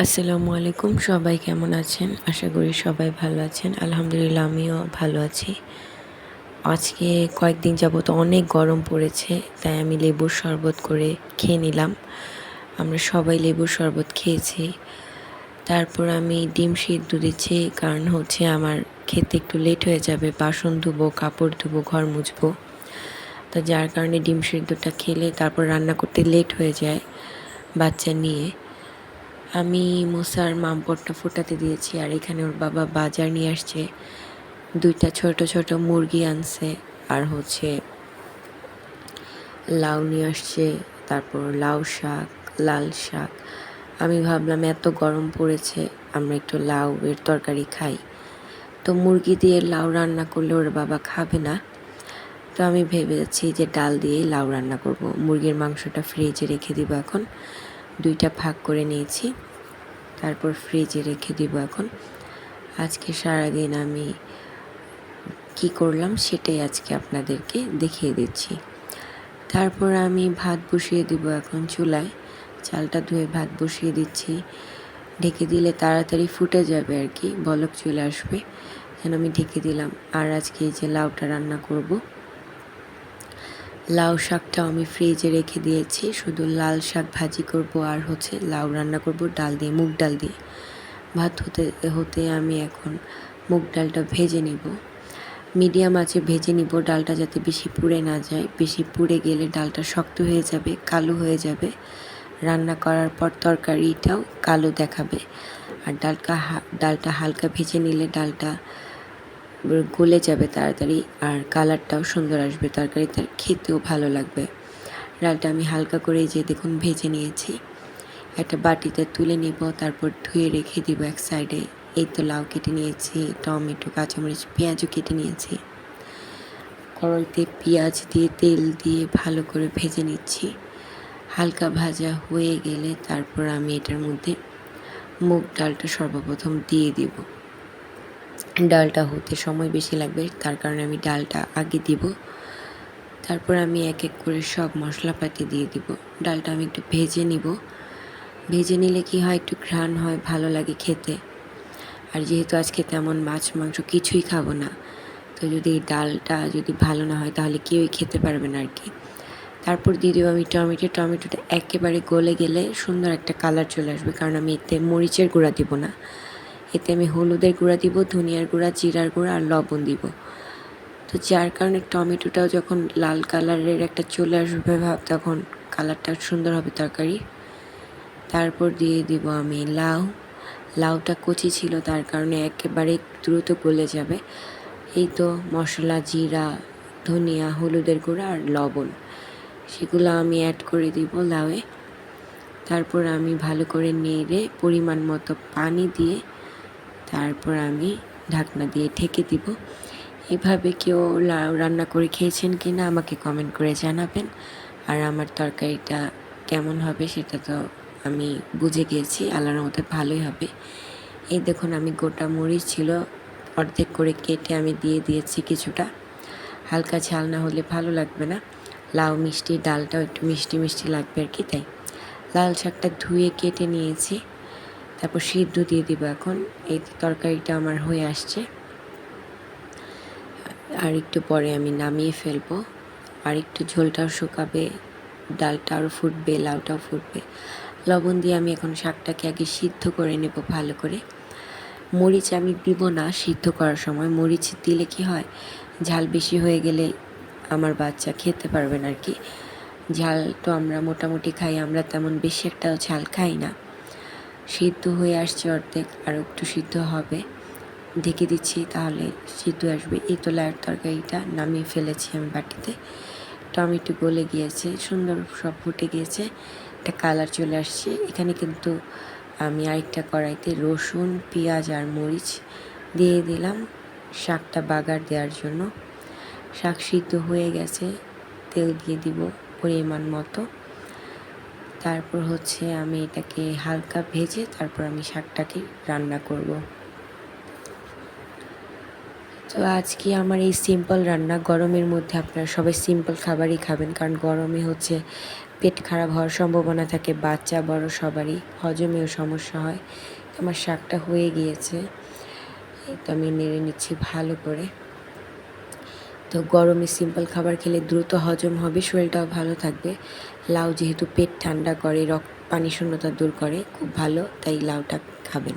আসসালামু আলাইকুম, সবাই কেমন আছেন? আশা করি সবাই ভালো আছেন। আলহামদুলিল্লাহ, আমিও ভালো আছি। আজকে কয়েকদিন যাবত অনেক গরম পড়েছে, তাই আমি লেবুর শরবত করে খেয়ে নিলাম। আমরা সবাই লেবুর শরবত খেয়েছি। তারপর আমি ডিম সিদ্ধ দিচ্ছি, কারণ হচ্ছে আমার খেতে একটু লেট হয়ে যাবে। বাসন ধুবো, কাপড় ধুবো, ঘর মুছবো। তো যার কারণে ডিম সিদ্ধটা খেলে তারপর রান্না করতে লেট হয়ে যায় বাচ্চা নিয়ে। আমি মোসার মামপটটা ফোটাতে দিয়েছি আর এখানে ওর বাবা বাজার নিয়ে আসছে। দুইটা ছোট ছোট মুরগি আনছে আর হচ্ছে লাউ নিয়ে আসছে, তারপর লাউ শাক, লাল শাক। আমি ভাবলাম, এত গরম পড়েছে, আমরা একটু লাউ এর তরকারি খাই। তো মুরগি দিয়ে লাউ রান্না করলে ওর বাবা খাবে না। তো আমি ভেবেছি যে ডাল দিয়েই লাউ রান্না করব। মুরগির মাংসটা ফ্রিজে রেখে দিব এখন। দুইটা ভাগ করে নিয়েছি। তারপর ফ্রিজে রেখে দিব এখন। আজকে সারাদিন আমি কি করলাম সেটাই আজকে আপনাদেরকে দেখিয়ে দিচ্ছি। তারপর আমি ভাত বসিয়ে দিব এখন চুলায়। চালটা ধুয়ে ভাত বসিয়ে দিচ্ছি। ঢেকে দিলে তাড়াতাড়ি ফুটে যাবে আর কি, বলক চলে আসবে। যেন আমি ঢেকে দিলাম। আর আজকে এই যে লাউটা রান্না করব। লাউ শাকটাও আমি ফ্রিজে রেখে দিয়েছি। শুধু লাল শাক ভাজি করব আর হচ্ছে লাউ রান্না করব, ডাল দিয়ে, মুগ ডাল দিয়ে। ভাত হতে হতে আমি এখন মুগ ডালটা ভেজে নেব। মিডিয়াম আছে ভেজে নিব, ডালটা যাতে বেশি পুড়ে না যায়। বেশি পুড়ে গেলে ডালটা শক্ত হয়ে যাবে, কালো হয়ে যাবে। রান্না করার পর তরকারিটাও কালো দেখাবে। আর ডালটা ডালটা হালকা ভেজে নিলে ডালটা গলে যাবে তাড়াতাড়ি আর কালারটাও সুন্দর আসবে, তরকারি তার খেতেও ভালো লাগবে। ডালটা আমি হালকা করে যে দেখুন ভেজে নিয়েছি। একটা বাটিতে তুলে নিব, তারপর ধুয়ে রেখে দিব এক সাইডে। এই তো লাউ কেটে নিয়েছি, টমেটো, কাঁচামরিচ, পেঁয়াজও কেটে নিয়েছি। কড়াইতে পেঁয়াজ দিয়ে, তেল দিয়ে ভালো করে ভেজে নিচ্ছি। হালকা ভাজা হয়ে গেলে তারপর আমি এটার মধ্যে মুগ ডালটা সর্বপ্রথম দিয়ে দিব। ডালটা হতে সময় বেশি লাগবে, তার কারণে আমি ডালটা আগে দিব। তারপর আমি এক এক করে সব মশলাপাতি দিয়ে দিব। ডালটা আমি একটু ভেজে নিব। ভেজে নিলে কি হয়, একটু ঘ্রাণ হয়, ভালো লাগে খেতে। আর যেহেতু আজকে তেমন মাছ মাংস কিছুই খাব না, তো যদি ডালটা যদি ভালো না হয়, তাহলে কেউই খেতে পারবে না আর কি তারপর দিয়ে দেবো আমি টমেটো। টমেটোটা একেবারে গলে গেলে সুন্দর একটা কালার চলে আসবে, কারণ আমি এতে মরিচের গুঁড়া দেবো না। এতে আমি হলুদের গুঁড়া দিব, ধনিয়ার গুঁড়া, জিরার গুঁড়া আর লবণ দিব। তো যার কারণে টমেটোটাও যখন লাল কালারের একটা চলে আসবে ভাব, তখন কালারটা সুন্দর হবে তরকারি। তারপর দিয়ে দিব আমি লাউ। লাউটা কচি ছিল, তার কারণে একেবারে দ্রুত গলে যাবে। এই তো মশলা, জিরা, ধনিয়া, হলুদের গুঁড়া আর লবণ, সেগুলো আমি অ্যাড করে দিব লাউয়ে। তারপর আমি ভালো করে নেড়ে পরিমাণ মতো পানি দিয়ে তারপর আমি ঢাকনা দিয়ে ঢেকে দিব। এভাবে কেউ রান্না করে খেয়েছেন কি না আমাকে কমেন্ট করে জানাবেন। আর আমার তরকারিটা কেমন হবে সেটা তো আমি বুঝে গিয়েছি, আল্লাহর মতো ভালোই হবে। এই দেখুন, আমি গোটা মরিচ ছিল, অর্ধেক করে কেটে আমি দিয়ে দিয়েছি কিছুটা। হালকা ঝাল না হলে ভালো লাগবে না। লাউ মিষ্টি, ডালটাও একটু মিষ্টি মিষ্টি লাগবে আর কি, তাই। লাল শাকটা ধুয়ে কেটে নিয়েছি। তারপর সিদ্ধ দিয়ে দিব এখন। এই তরকারিটা আমার হয়ে আসছে। আর একটু পরে আমি নামিয়ে ফেলব। আর একটু ঝোলটাও শুকাবে ডালটা আরও ফুটবে, লাউটাও ফুটবে। লবণ দিয়ে আমি এখন শাকটাকে আগে সিদ্ধ করে নেব ভালো করে। মরিচ আমি দিব না সিদ্ধ করার সময়। মরিচ দিলে কি হয়? ঝাল বেশি হয়ে গেলে আমার বাচ্চা খেতে পারবে না আর কি। ঝাল তো আমরা মোটামুটি খাই, আমরা তেমন বেশি একটা ঝাল খাই না। সিদ্ধ হয়ে আসছে অর্ধেক আর একটু সিদ্ধ হবে। ঢেকে দিচ্ছি তাহলে সিদ্ধ আসবে। এই তোলার তরকারিটা নামিয়ে ফেলেছি আমি বাটিতে। টমেটো গলে গিয়েছে, সুন্দর সব ফুটে গিয়েছে। একটা কালার চলে আসছে। এখানে কিন্তু আমি আরেকটা কড়াইতে রসুন, পেঁয়াজ আর মরিচ দিয়ে দিলাম শাকটা বাগার দেওয়ার জন্য। শাক সিদ্ধ হয়ে গেছে, তেল দিয়ে দিব পরিমাণ মতো। তারপর হচ্ছে আমি এটাকে হালকা ভেজে তারপর আমি শাকটাকে রান্না করব। তো আজকে আমার এই সিম্পল রান্না, গরমের মধ্যে আপনারা সবাই সিম্পল খাবারই খাবেন, কারণ গরমে হচ্ছে পেট খারাপ হওয়ার সম্ভাবনা থাকে, বাচ্চা, বড় সবারই হজমেও সমস্যা হয়। আমার শাকটা হয়ে গিয়েছে। তো আমি নেড়ে নিচ্ছি ভালো করে। তো গরমে সিম্পল খাবার খেলে দ্রুত হজম হবে, শরীরটাও ভালো থাকবে। লাউ যেহেতু পেট ঠান্ডা করে, রক্ত পানি শূন্যতা দূর করে, খুব ভালো, তাই লাউটা খাবেন।